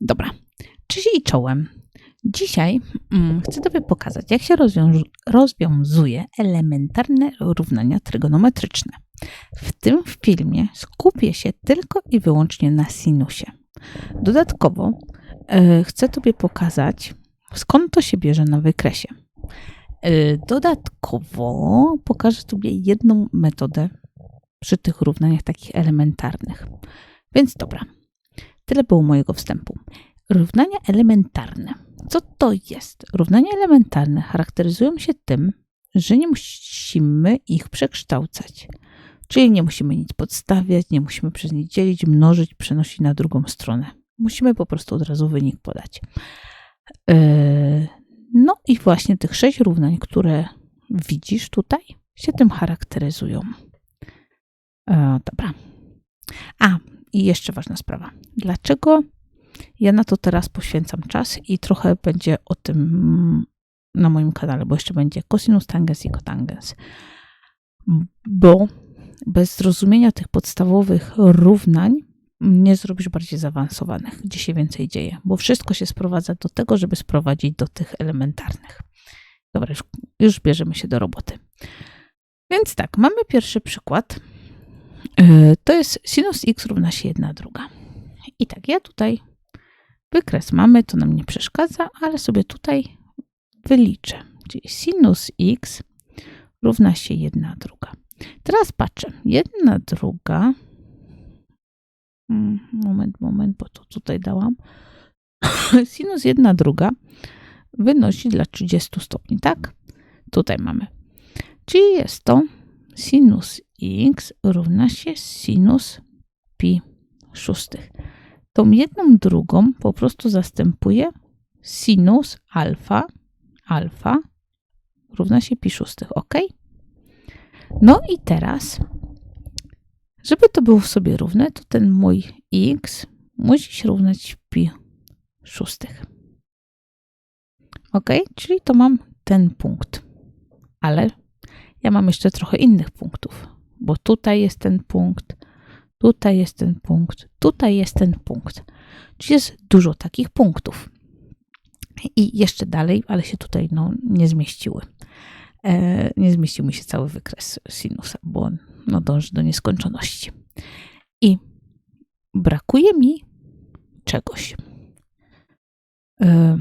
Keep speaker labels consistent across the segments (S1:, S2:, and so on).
S1: Dobra, cześć i czołem. Dzisiaj mm, chcę Tobie pokazać, jak się rozwiązuje elementarne równania trygonometryczne. W tym filmie skupię się tylko i wyłącznie na sinusie. Dodatkowo e, chcę Tobie pokazać, skąd to się bierze na wykresie. E, dodatkowo pokażę Tobie jedną metodę przy tych równaniach takich elementarnych. Więc dobra, tyle było mojego wstępu. Równania elementarne. Co to jest? Równania elementarne charakteryzują się tym, że nie musimy ich przekształcać. Czyli nie musimy nic podstawiać, nie musimy przez nie dzielić, mnożyć, przenosić na drugą stronę. Musimy po prostu od razu wynik podać. Yy, No i właśnie tych sześć równań, które widzisz tutaj, się tym charakteryzują. E, Dobra. A, i jeszcze ważna sprawa. Dlaczego ja na to teraz poświęcam czas i trochę będzie o tym na moim kanale, bo jeszcze będzie cosinus tangens i cotangens. Bo bez zrozumienia tych podstawowych równań nie zrobisz bardziej zaawansowanych, gdzie się więcej dzieje, bo wszystko się sprowadza do tego, żeby sprowadzić do tych elementarnych. Dobra, już, już bierzemy się do roboty. Więc tak, mamy pierwszy przykład. Yy, To jest sinus x równa się 1 druga. I tak, ja tutaj wykres mamy, to nam nie przeszkadza, ale sobie tutaj wyliczę. Czyli sinus x równa się 1 druga. Teraz patrzę. 1 druga. Mm, Moment, moment, bo to tutaj dałam. Sinus 1 druga wynosi dla 30 stopni, tak? Tutaj mamy. Czyli jest to sinus x równa się sinus pi szóstych. Tą jedną drugą po prostu zastępuję sinus alfa, alfa równa się pi szóstych, ok? No i teraz, żeby to było sobie równe, to ten mój x musi się równać pi szóstych. Ok? Czyli to mam ten punkt. Ale ja mam jeszcze trochę innych punktów, bo tutaj jest ten punkt, tutaj jest ten punkt, tutaj jest ten punkt. Czyli jest dużo takich punktów. I jeszcze dalej, ale się tutaj no, nie zmieściły. E, nie zmieścił mi się cały wykres sinusa, bo on no, dąży do nieskończoności. I brakuje mi czegoś. E,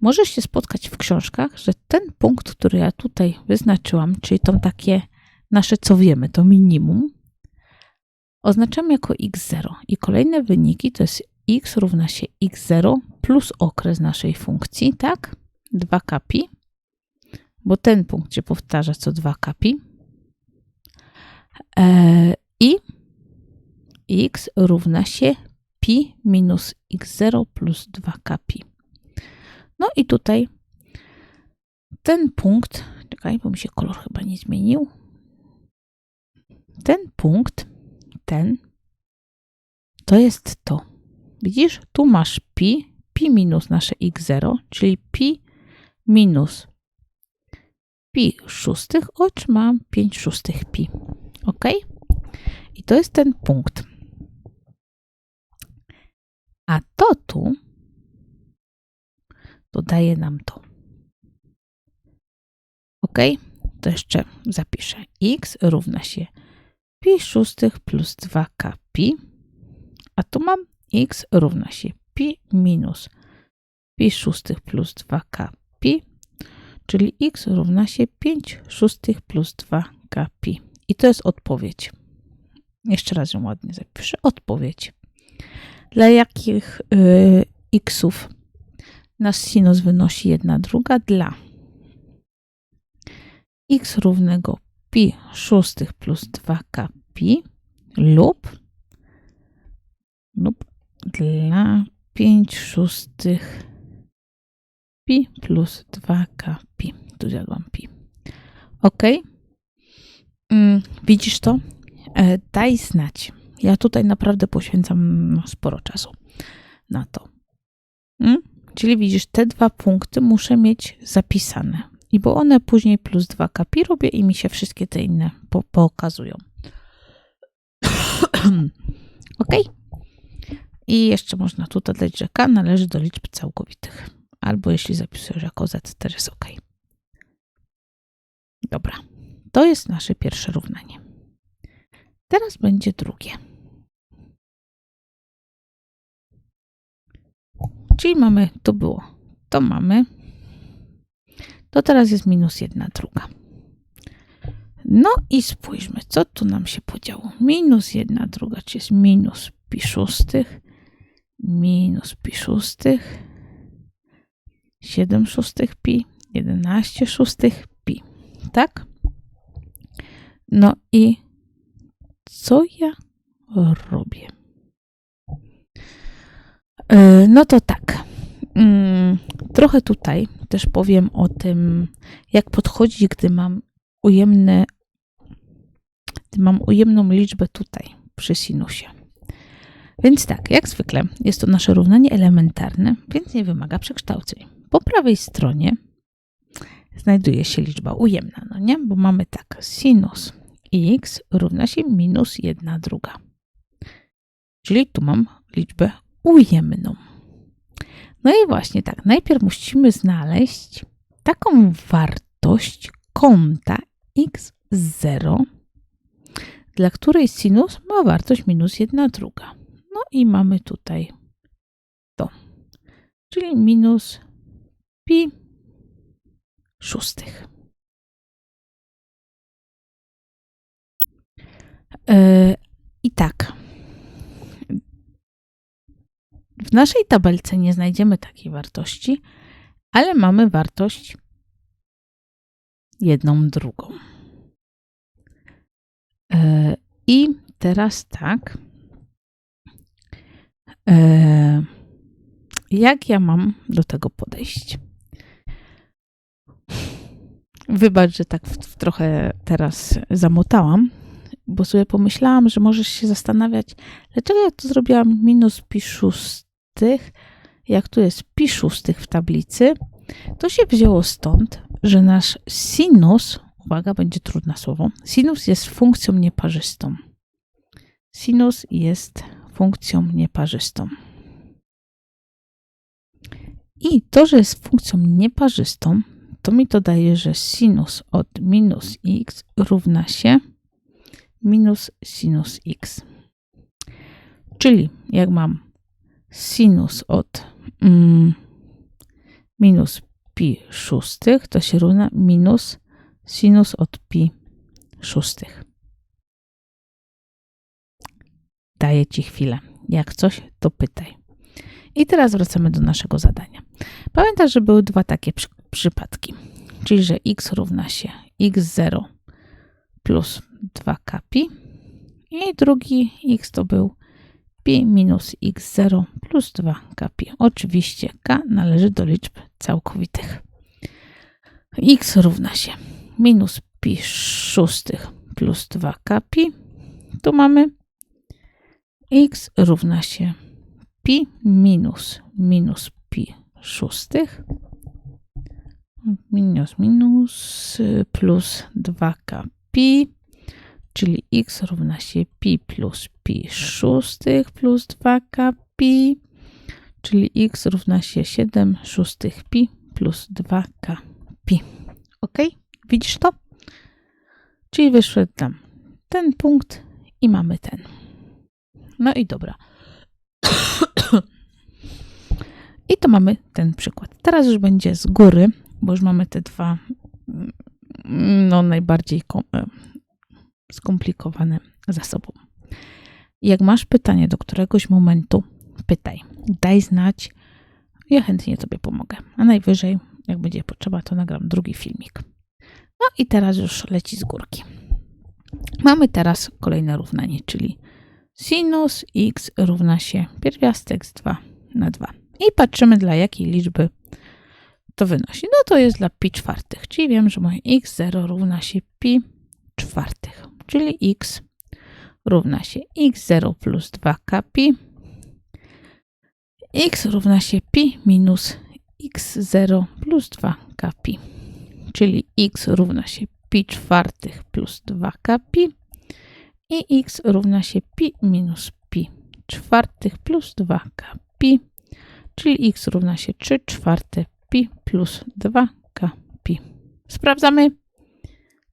S1: możesz się spotkać w książkach, że ten punkt, który ja tutaj wyznaczyłam, czyli to takie nasze co wiemy, to minimum, oznaczamy jako x0 i kolejne wyniki to jest x równa się x0 plus okres naszej funkcji, tak? 2 kapi, bo ten punkt się powtarza co 2 kapi. E, I x równa się pi minus x0 plus 2 kapi. No i tutaj ten punkt, czekaj, bo mi się kolor chyba nie zmienił. Ten punkt, ten, to jest to. Widzisz, tu masz pi, pi minus nasze x0, czyli pi minus pi szóstych, otrzymam 5 szóstych pi. Ok? I to jest ten punkt. A to tu dodaje nam to. Ok? To jeszcze zapiszę. x równa się pi szóstych plus 2k pi, a tu mam x równa się pi minus pi szóstych plus 2k pi, czyli x równa się 5 szóstych plus 2k pi. I to jest odpowiedź. Jeszcze raz ją ładnie zapiszę. Odpowiedź. Dla jakich y, xów nasz sinus wynosi 1 druga? Dla x równego pi szóstych plus 2k pi lub, lub dla 5 szóstych pi plus 2k pi. Tu zjadłam pi. Ok? Mm, widzisz to? E, daj znać. Ja tutaj naprawdę poświęcam sporo czasu na to. Mm? Czyli widzisz, te dwa punkty muszę mieć zapisane. I bo one później plus 2 kapi robię i mi się wszystkie te inne po pokazują. ok? I jeszcze można tu dodać, że k należy do liczb całkowitych. Albo jeśli zapisujesz jako z, też jest ok. Dobra, to jest nasze pierwsze równanie. Teraz będzie drugie. Czyli mamy, tu było, to mamy, to teraz jest minus jedna druga. No i spójrzmy, co tu nam się podziało. Minus jedna druga, czyli jest minus pi szóstych, minus pi szóstych, 7 szóstych pi, 11 szóstych pi, tak? No i co ja robię? E, no to tak. Mm, trochę tutaj też powiem o tym, jak podchodzić, gdy mam ujemne, gdy mam ujemną liczbę tutaj przy sinusie. Więc tak, jak zwykle jest to nasze równanie elementarne, więc nie wymaga przekształceń. Po prawej stronie znajduje się liczba ujemna, no nie? Bo mamy tak, sinus x równa się minus 1 druga. Czyli tu mam liczbę ujemną. No i właśnie tak, najpierw musimy znaleźć taką wartość kąta x0, dla której sinus ma wartość minus 1 druga. No i mamy tutaj to, czyli minus pi szóstych. Yy, I tak. W naszej tabelce nie znajdziemy takiej wartości, ale mamy wartość jedną drugą. Yy, I teraz tak. Yy, jak ja mam do tego podejść? Wybacz, że tak w, w trochę teraz zamotałam, bo sobie pomyślałam, że możesz się zastanawiać, dlaczego ja to zrobiłam minus pi szóstych, jak tu jest pi szóstych w tablicy. To się wzięło stąd, że nasz sinus, uwaga, będzie trudne słowo, sinus jest funkcją nieparzystą. Sinus jest funkcją nieparzystą. I to, że jest funkcją nieparzystą, to mi to daje, że sinus od minus x równa się minus sinus x. Czyli jak mam sinus od mm, minus pi szóstych, to się równa minus sinus od pi szóstych. Daję Ci chwilę. Jak coś, to pytaj. I teraz wracamy do naszego zadania. Pamiętaj, że były dwa takie przy przypadki, czyli że x równa się x0 plus 2k pi i drugi x to był pi minus x0 plus 2k pi. Oczywiście k należy do liczb całkowitych. x równa się minus pi szóstych plus 2k pi. Tu mamy x równa się pi minus minus pi szóstych minus minus plus 2k pi, czyli x równa się pi plus pi szóstych plus 2k pi, czyli x równa się 7 szóstych pi plus 2k pi. Ok? Widzisz to? Czyli wyszedł tam ten punkt i mamy ten. No i dobra. I to mamy ten przykład. Teraz już będzie z góry bo już mamy te dwa mm, no, najbardziej e, skomplikowane za sobą. Jak masz pytanie do któregoś momentu, pytaj, daj znać, ja chętnie Tobie pomogę. A najwyżej, jak będzie potrzeba, to nagram drugi filmik. No i teraz już leci z górki. Mamy teraz kolejne równanie, czyli sinus x równa się pierwiastek z 2 na 2. I patrzymy dla jakiej liczby to wynosi? No to jest dla pi czwartych, czyli wiem, że moje x0 równa się pi czwartych, czyli x równa się x0 plus 2k pi, x równa się pi minus x0 plus 2k pi, czyli x równa się pi czwartych plus 2k pi i x równa się pi minus pi czwartych plus 2k pi, czyli x równa się 3 czwarte pi plus 2k pi. Sprawdzamy.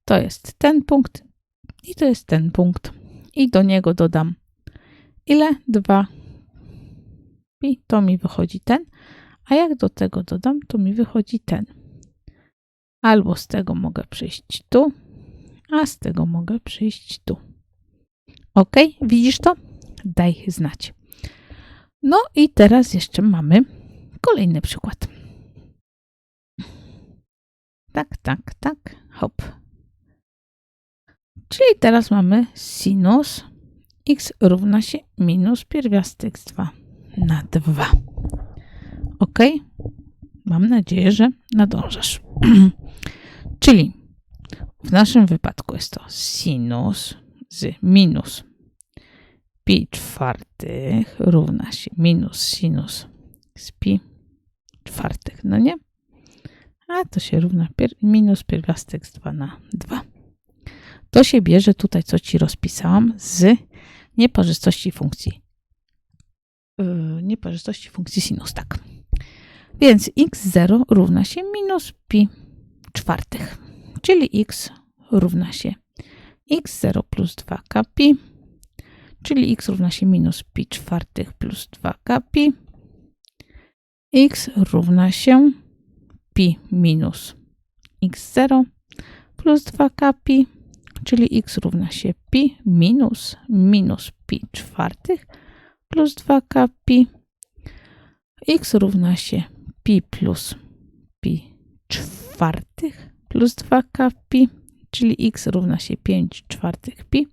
S1: To jest ten punkt i to jest ten punkt. I do niego dodam ile? 2 pi, to mi wychodzi ten. A jak do tego dodam, to mi wychodzi ten. Albo z tego mogę przyjść tu, a z tego mogę przyjść tu. Ok, widzisz to? Daj znać. No i teraz jeszcze mamy kolejny przykład. Tak, tak, tak, hop. Czyli teraz mamy sinus x równa się minus pierwiastek z 2 na 2. Ok? Mam nadzieję, że nadążasz. Czyli w naszym wypadku jest to sinus z minus pi czwartych równa się minus sinus z pi czwartych, no nie? A to się równa pier minus pierwiastek z 2 na 2. To się bierze tutaj, co Ci rozpisałam, z nieparzystości funkcji. Yy, nieparzystości funkcji sinus, tak. Więc x0 równa się minus pi czwartych, czyli x równa się x0 plus 2k pi, czyli x równa się minus pi czwartych plus 2k pi. x równa się pi minus x0 plus 2k pi, czyli x równa się pi minus minus pi czwartych plus 2k pi. x równa się pi plus pi czwartych plus 2k pi, czyli x równa się 5 czwartych pi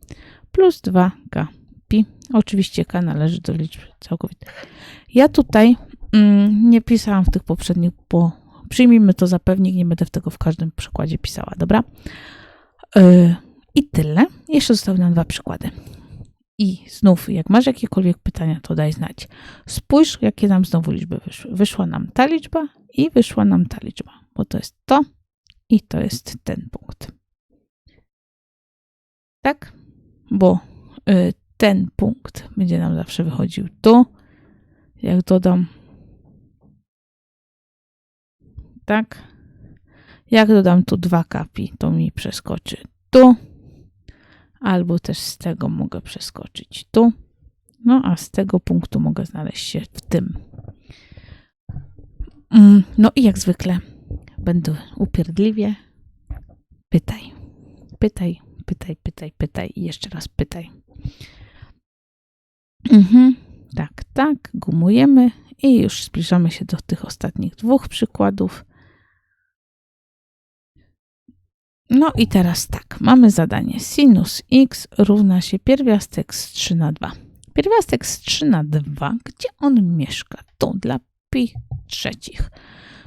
S1: plus 2k pi. Oczywiście k należy do liczby całkowitych. Ja tutaj mm, nie pisałam w tych poprzednich, bo przyjmijmy to za pewnik, nie będę tego w każdym przykładzie pisała, dobra? Yy, I tyle. Jeszcze zostały nam dwa przykłady. I znów, jak masz jakiekolwiek pytania, to daj znać. Spójrz, jakie nam znowu liczby wyszły. Wyszła nam ta liczba i wyszła nam ta liczba, bo to jest to i to jest ten punkt. Tak? Bo y, ten punkt będzie nam zawsze wychodził tu. Jak dodam tak. Jak dodam tu dwa kapi, to mi przeskoczy tu albo też z tego mogę przeskoczyć tu. No a z tego punktu mogę znaleźć się w tym. Mm, no i jak zwykle będę upierdliwie. Pytaj, pytaj, pytaj, pytaj, pytaj i jeszcze raz pytaj. Mhm, tak, tak, gumujemy i już zbliżamy się do tych ostatnich dwóch przykładów. No i teraz tak, mamy zadanie sinus x równa się pierwiastek z 3 na 2. Pierwiastek z 3 na 2, gdzie on mieszka? To dla pi trzecich.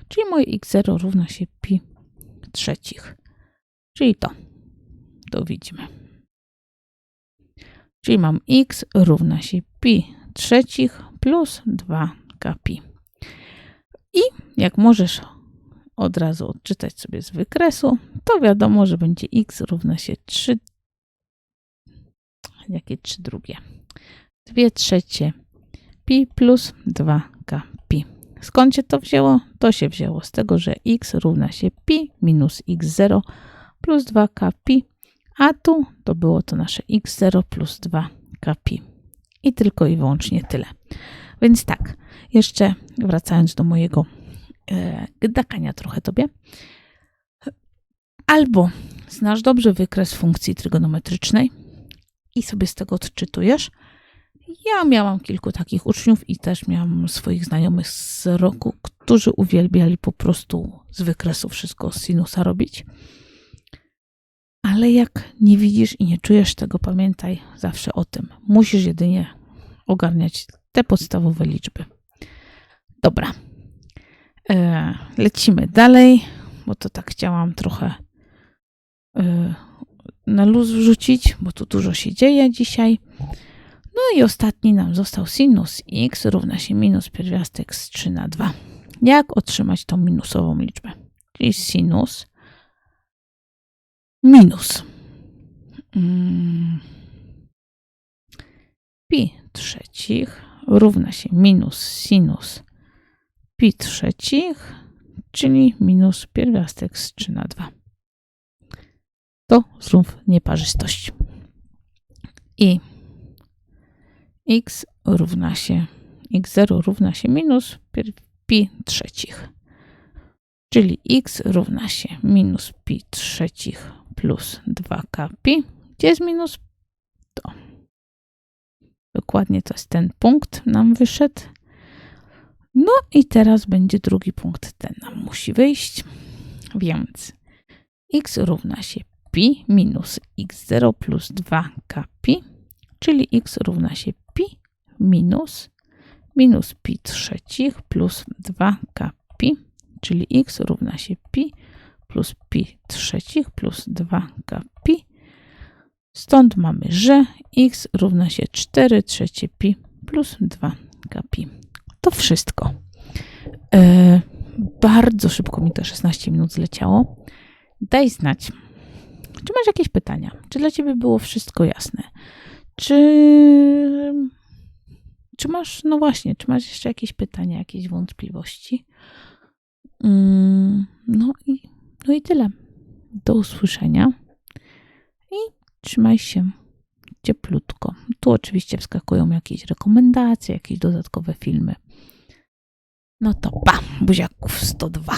S1: Czyli moje x0 równa się pi trzecich. Czyli to. To widzimy. Czyli mam x równa się pi trzecich plus 2k pi. I jak możesz od razu odczytać sobie z wykresu, to wiadomo, że będzie x równa się 3, jakie 3 drugie? 2 trzecie pi plus 2k pi. Skąd się to wzięło? To się wzięło z tego, że x równa się pi minus x0 plus 2k pi, a tu to było to nasze x0 plus 2k pi. I tylko i wyłącznie tyle. Więc tak, jeszcze wracając do mojego gdakania trochę tobie. Albo znasz dobrze wykres funkcji trygonometrycznej i sobie z tego odczytujesz. Ja miałam kilku takich uczniów i też miałam swoich znajomych z roku, którzy uwielbiali po prostu z wykresu wszystko z sinusa robić. Ale jak nie widzisz i nie czujesz tego, pamiętaj zawsze o tym. Musisz jedynie ogarniać te podstawowe liczby. Dobra. Lecimy dalej, bo to tak chciałam trochę e, na luz wrzucić, bo tu dużo się dzieje dzisiaj. No i ostatni nam został sinus x równa się minus pierwiastek z 3 na 2. Jak otrzymać tą minusową liczbę? Czyli sinus minus. Hmm. pi trzecich równa się minus sinus pi trzecich, czyli minus pierwiastek z 3 na 2. To znów nieparzystość. I x równa się, x0 równa się minus pi trzecich. Czyli x równa się minus pi trzecich plus 2k pi. Gdzie jest minus? To. Dokładnie to jest ten punkt nam wyszedł. No i teraz będzie drugi punkt, ten nam musi wyjść. Więc x równa się pi minus x0 plus 2k pi, czyli x równa się pi minus minus pi trzecich plus 2k pi, czyli x równa się pi plus pi trzecich plus 2k pi. Stąd mamy, że x równa się 4 trzecie pi plus 2k pi. To wszystko. E, bardzo szybko mi te 16 minut zleciało. Daj znać, czy masz jakieś pytania? Czy dla ciebie było wszystko jasne? Czy, czy masz, no właśnie, czy masz jeszcze jakieś pytania, jakieś wątpliwości? Mm, no i, no i tyle. Do usłyszenia i trzymaj się cieplutko. Tu oczywiście wskakują jakieś rekomendacje, jakieś dodatkowe filmy. No to pa, buziaków 102.